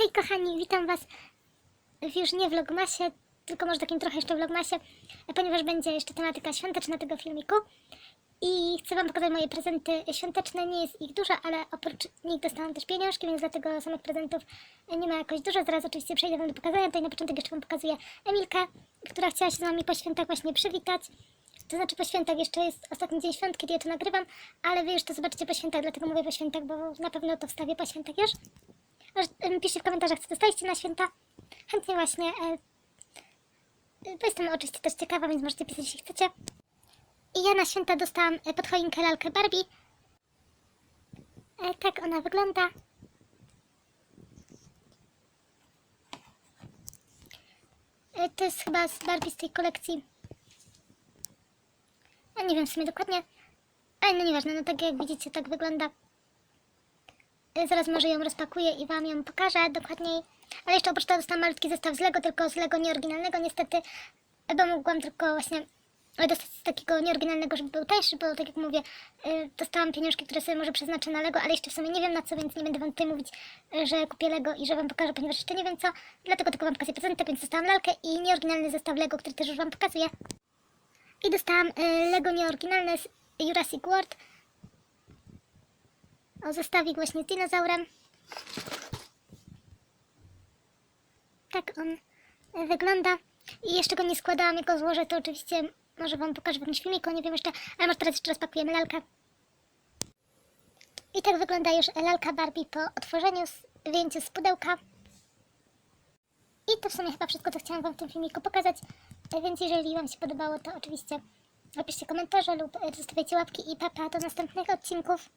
Hej kochani, witam was w już nie vlogmasie, tylko może takim trochę jeszcze vlogmasie, ponieważ będzie jeszcze tematyka świąteczna tego filmiku. I chcę wam pokazać moje prezenty świąteczne, nie jest ich dużo, ale oprócz nich dostałam też pieniążki, więc dlatego samych prezentów nie ma jakoś dużo. Zaraz oczywiście przejdę wam do pokazania, tutaj na początek jeszcze wam pokazuję Emilkę, która chciała się z nami po świętach właśnie przywitać. To znaczy po świętach jeszcze jest ostatni dzień świąt, kiedy ja to nagrywam, ale wy już to zobaczycie po świętach, dlatego mówię po świętach, bo na pewno to wstawię po świętach już. Piszcie w komentarzach, co dostaliście na święta. Chętnie właśnie. E, bo jestem oczywiście też ciekawa, więc możecie pisać, jeśli chcecie. I ja na święta dostałam e, pod choinkę lalkę Barbie. E, tak ona wygląda. To jest chyba z Barbie z tej kolekcji. Ja nie wiem w sumie dokładnie. Ale no nieważne, no tak jak widzicie, tak wygląda. Y, Zaraz może ją rozpakuję i Wam ją pokażę dokładniej. Ale jeszcze oprócz tego dostałam malutki zestaw z Lego, tylko z Lego nieoryginalnego niestety, bo mogłam tylko właśnie y, dostać z takiego nieoryginalnego, żeby był tańszy, bo tak jak mówię, y, dostałam pieniążki, które sobie może przeznaczę na Lego, ale jeszcze w sumie nie wiem na co, więc nie będę Wam tutaj mówić, że kupię Lego i że Wam pokażę, ponieważ jeszcze nie wiem co, dlatego tylko Wam pokazuję prezenty, więc dostałam lalkę i nieoryginalny zestaw Lego, który też już Wam pokazuję. I dostałam y, Lego nieoryginalne z Jurassic World. O, zestawik właśnie z dinozaurem. Tak on y, wygląda. I jeszcze go nie składałam, go złożę, to oczywiście może Wam pokażę w jakimś filmiku, nie wiem jeszcze, ale może teraz jeszcze rozpakujemy lalkę. I tak wygląda już lalka Barbie po otworzeniu, wyjęciu z pudełka. I to w sumie chyba wszystko, co chciałam Wam w tym filmiku pokazać. E, Więc jeżeli Wam się podobało, to oczywiście napiszcie komentarze lub e, zostawiajcie łapki i papa do następnych odcinków.